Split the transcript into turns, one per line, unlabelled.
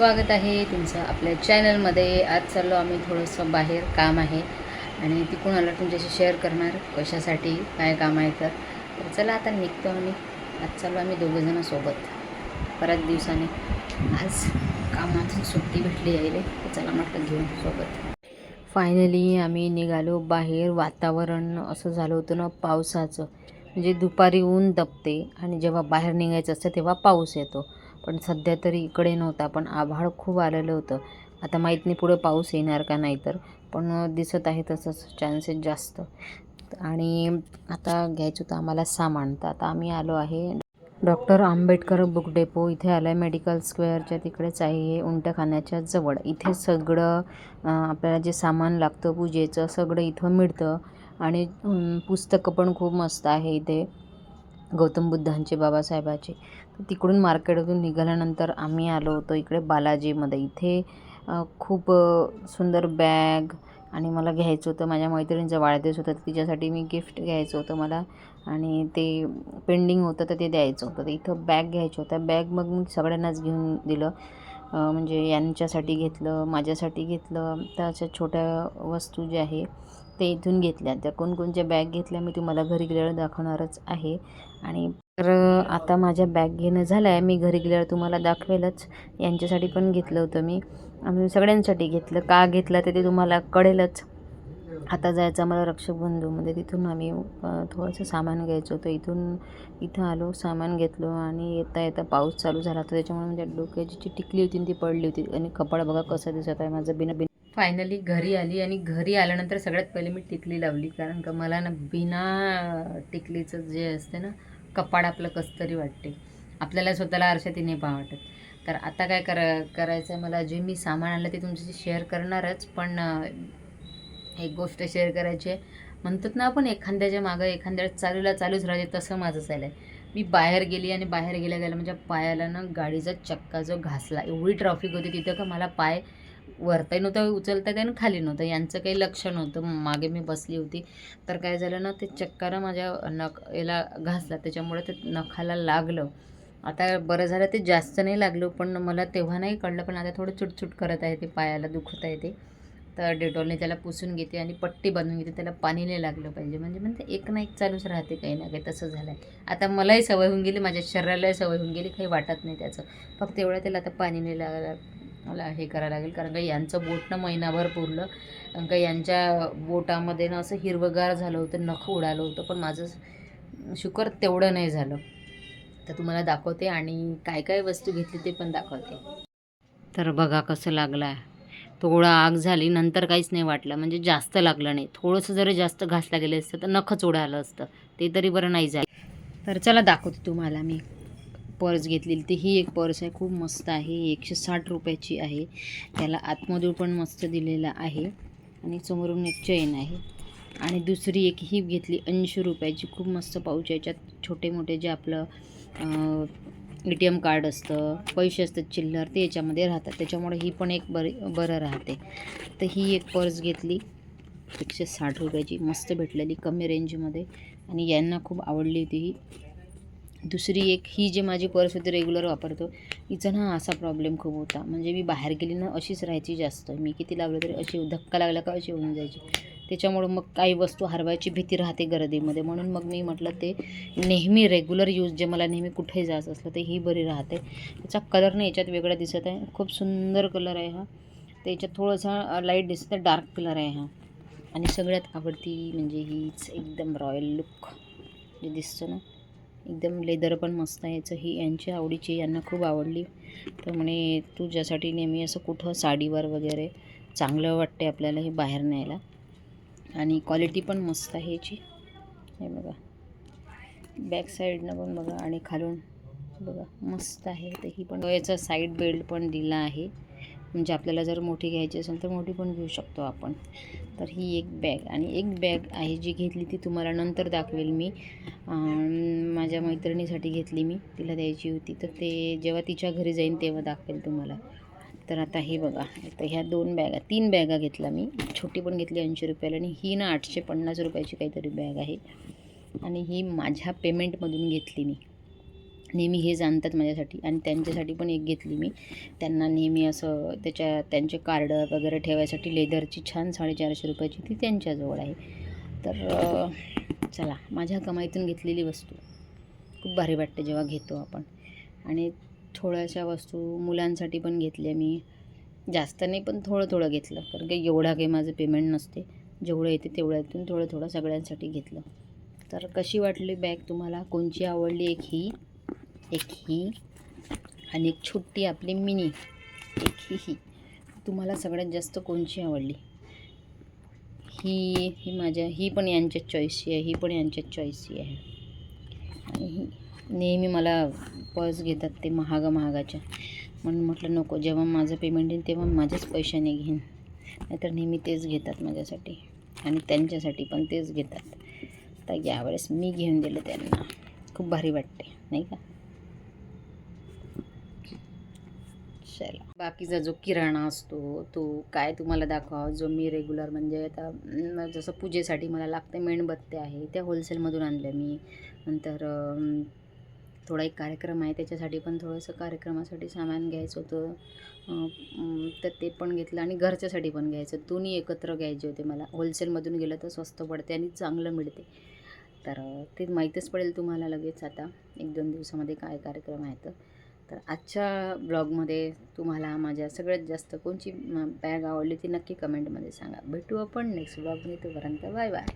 स्वागत आहे तुमचं आपल्या चॅनलमध्ये. आज चाललो आम्ही थोडंसं बाहेर काम आहे. आणि तिकडून आलं तुमच्याशी शेअर करणार कशासाठी काय काम आहे तर. तर चला आता निघतो आम्ही. आज चाललो आम्ही दोघंजणं सोबत. बऱ्याच दिवसाने. आज कामातून सुट्टी भेटली यायले. तर चला म्हटलं घेऊन सोबत. फायनली आम्ही निघालो बाहेर. वातावरण असं झालं होतं ना पावसाचं. म्हणजे दुपारी ऊन दपते आणि जेव्हा बाहेर निघायचं असतं तेव्हा पाऊस येतो. पण सध्या तरी इकडे नव्हता पण आभाळ खूप आलेलं होतं. आता माहीत नाही पुढं पाऊस येणार का नाही तर पण दिसत आहे तसंच चान्सेस जास्त. आणि आता घ्यायचं होतं आम्हाला सामान. तर आता आम्ही आलो आहे डॉक्टर आंबेडकर बुक डेपो. इथे आलं आहे मेडिकल स्क्वेअरच्या तिकडेच आहे हे उंटखान्याच्या जवळ. इथे सगळं आपल्याला जे सामान लागतं पूजेचं सगळं इथं मिळतं. आणि पुस्तकं पण खूप मस्त आहे इथे. गौतम बुद्धांचे बाबासाहेबाचे. तर तिकडून मार्केटमधून निघाल्यानंतर आम्ही आलो होतो इकडे बालाजीमध्ये. इथे खूप सुंदर बॅग आणि मला घ्यायचं होतं. माझ्या मैत्रिणीचा वाढदिवस होता तिच्यासाठी मी गिफ्ट घ्यायचं होतं मला. आणि ते पेंडिंग होतं तर ते द्यायचं होतं. तर इथं बॅग घ्यायचं होतं. बॅग मग मी सगळ्यांनाच घेऊन दिलं. म्हणजे यांच्यासाठी घेतलं माझ्यासाठी घेतलं तर अशा छोट्या वस्तू ज्या आहे ते इथून घेतल्या. त्या कोणकोणत्या बॅग घेतल्या मी तुम्हाला घरी गेल्यावर दाखवणारच आहे. आणि तर आता माझ्या बॅग घेणं झालं आहे मी घरी गेल्यावर तुम्हाला दाखवेलच. यांच्यासाठी पण घेतलं होतं मी. आणि सगळ्यांसाठी घेतलं. का घेतलं ते ते तुम्हाला कळेलच. आता जायचं आम्हाला रक्षकबंधूमध्ये म्हणजे तिथून आम्ही थोडंसं सामान घ्यायचं होतं. इथून इथं आलो सामान घेतलो आणि येता येता पाऊस चालू झाला. तर त्याच्यामुळे म्हणजे डोक्याची जी टिकली होती ती पडली होती. आणि कपाळ बघा कसं दिसत आहे. माझं बिना बिना फायनली घरी आली आणि घरी आल्यानंतर सगळ्यात पहिले मी टिकली लावली. कारण का मला ना बिना टिकलीचं जे असते ना कपाळ आपलं कसं तरी वाटते. आपल्याला स्वतःला आरशात नाही पहा वाटत. तर आता काय करा करायचं आहे मला जे मी सामान आणलं ते तुमच्याशी शेअर करणारच. पण एक गोष्ट शेअर करायची आहे. म्हणतात ना आपण एखाद्याच्या मागं एखाद्या चालूला चालूच राहते तसं माझं चाललं आहे मी बाहेर गेली आणि बाहेर गेल्या गेल्या माझ्या पायाला ना गाडीचा चक्का जो घासला. एवढी ट्रॅफिक होती तिथं का मला पाय वरताही नव्हतं उचलता काय आणि खाली नव्हतं. यांचं काही लक्ष नव्हतं. मागे मी बसली होती. तर काय झालं ना ते चक्कानं माझ्या नख याला घासला. त्याच्यामुळे ते नखाला लागलं. आता बरं झालं ते जास्त नाही लागलं पण मला तेव्हा नाही कळलं. पण आता थोडं चुटचुट करत आहे ते पायाला दुखत आहे ते. तर डेटॉलने त्याला पुसून घेते आणि पट्टी बांधून घेते. त्याला पाणी नाही लागलं पाहिजे. म्हणजे म्हणजे एक ना एक चालूच राहते काही ना काही तसं झालं आहे आता मलाही सवय होऊन गेली माझ्या शरीरालाही सवय होऊन गेली काही वाटत नाही त्याचं. फक्त एवढं त्याला आता पाणी नाही लागायला मला हे करावं लागेल. कारण का यांचं बोट ना महिनाभर पुरलं. कारण का यांच्या बोटामध्ये ना असं हिरवगार झालं होतं नख उडालं होतं. पण माझं शुकर तेवढं नाही झालं. तर तुम्हाला दाखवते आणि काय काय वस्तू घेतली ते पण दाखवते. तर बघा कसं लागलं थोडा आग झाली नंतर काहीच नाही वाटलं. म्हणजे जास्त लागलं नाही. थोडंसं जरी जास्त घासला गेलं असतं तर नखच उडालं असतं. ते तरी बरं नाही झालं. तर चला दाखवते तुम्हाला मी पर्स घेतलेली. ती ही एक पर्स आहे. खूप मस्त आहे. एकशे साठ रुपयाची आहे. त्याला आतमधून पण मस्त दिलेला आहे. आणि समोरून एक चैन आहे. आणि दुसरी एक ही घेतली ऐंशी रुपयाची. खूप मस्त पाऊच आहे. याच्यात छोटे मोठे जे आपलं ए टी एम कार्ड असतं पैसे असतात चिल्लर ते याच्यामध्ये राहतात. त्याच्यामुळे ही पण एक बरी बरं राहते. तर ही एक पर्स घेतली एकशे साठ रुपयाची. मस्त भेटलेली कमी रेंजमध्ये आणि यांना खूप आवडली होती ही. दुसरी एक ही जी माझी पर्स होती रेग्युलर वापरतो हिचा ना असा प्रॉब्लेम खूप होता. म्हणजे मी बाहेर गेली ना अशीच राहायची जास्त. मी किती लावलं तरी अशी धक्का लागला का अशी होऊन जायची. त्याच्यामुळं मग काही वस्तू हरवायची भीती राहते गर्दीमध्ये. म्हणून मग मी म्हटलं ते नेहमी रेग्युलर यूज जे मला नेहमी कुठेही जायचं असलं ते ही बरी राहते. त्याचा कलर नाही याच्यात वेगळा दिसत आहे. खूप सुंदर कलर आहे हा. त्याच्यात थोडासा लाइट दिसत आहे डार्क कलर आहे हा. आणि सगळ्यात आवडती म्हणजे हीच एकदम रॉयल लुक जे दिसतं ना. एकदम लेदर पण मस्त आहे. याचं ही यांची आवडीची यांना खूप आवडली. तर म्हणे तुझ्यासाठी नेहमी असं कुठं साडीवर वगैरे चांगलं वाटते आपल्याला हे बाहेर न्यायला. आणि क्वालिटी पण मस्त आहे याची. हे बघा. बॅक साईडनं पण बघा आणि खालून बघा मस्त आहे. तर ही पण याचा साईड बेल्ट पण दिला आहे. म्हणजे आपल्याला जर मोठी घ्यायची असेल तर मोठी पण घेऊ शकतो आपण. तर ही एक बॅग आणि एक बॅग आहे जी घेतली ती तुम्हाला नंतर दाखवेल मी. माझ्या मैत्रिणीसाठी घेतली मी. तिला द्यायची होती. तर ते जेव्हा तिच्या घरी जाईन तेव्हा दाखवेल तुम्हाला. तर आता हे बघा. तर ह्या दोन बॅगा तीन बॅगा घेतल्या मी. छोटी पण घेतली ऐंशी रुपयाला आणि ही ना आठशे पन्नास रुपयाची काहीतरी बॅग आहे. आणि ही माझ्या पेमेंटमधून घेतली मी. नेहमी हेच आणतात माझ्यासाठी आणि त्यांच्यासाठी पण एक घेतली मी. त्यांना नेहमी असं त्याच्या त्यांचे कार्ड वगैरे ठेवायसाठी लेदरची छान साडेचारशे रुपयाची ती त्यांच्याजवळ आहे. तर चला माझ्या कमाईतून घेतलेली वस्तू. खूप भारी वाटते जेव्हा घेतो आपण. आणि थोड्याशा वस्तू मुलांसाठी पण घेतल्या मी. जास्त नाही पण थोडं थोडं घेतलं. कारण की एवढा काही माझं पेमेंट नसते. जेवढं येते तेवढ्यातून थोडं थोडं सगळ्यांसाठी घेतलं. तर कशी वाटली बॅग तुम्हाला? कोणची आवडली एक ही? एक ही आणि एक छोटी आपली मिनी. एक ही ही. तुम्हाला सगळ्यात जास्त कोणची आवडली? ही ही माझ्या ही पण यांच्या चॉईसची आहे ही पण यांच्यात चॉईसची आहे. आणि ही नेहमी मला पर्स घेतात ते महागा महागाच्या म्हणून म्हटलं नको जेव्हा माझं पेमेंट येईल तेव्हा माझ्याच पैशाने घेईन. नाहीतर नेहमी तेच घेतात माझ्यासाठी. आणि त्यांच्यासाठी पण तेच घेतात. तर यावेळेस मी घेऊन दिलं त्यांना. खूप भारी वाटते नाही का? चला बाकीचा जो किराणा असतो तो काय तुम्हाला दाखवा जो मी रेग्युलर म्हणजे आता जसं पूजेसाठी मला लागते मेणबत्त्या आहे त्या होलसेलमधून आणल्या मी. नंतर थोडा एक कार्यक्रम आहे त्याच्यासाठी पण थोडंसं कार्यक्रमासाठी सामान घ्यायचं होतं. तर ते पण घेतलं आणि घरच्यासाठी पण घ्यायचं. दोन्ही एकत्र घ्यायचे होते मला. होलसेलमधून गेलं तर स्वस्त पडते आणि चांगलं मिळते. तर ते माहीतच पडेल तुम्हाला लगेच आता. एक दोन दिवसामध्ये काय कार्यक्रम आहे तर. तर आजच्या ब्लॉगमध्ये तुम्हाला माझ्या सगळ्यात जास्त कोणची बॅग आवडली ती नक्की कमेंटमध्ये सांगा. भेटू आपण नेक्स्ट ब्लॉगमध्ये तोपर्यंत बाय बाय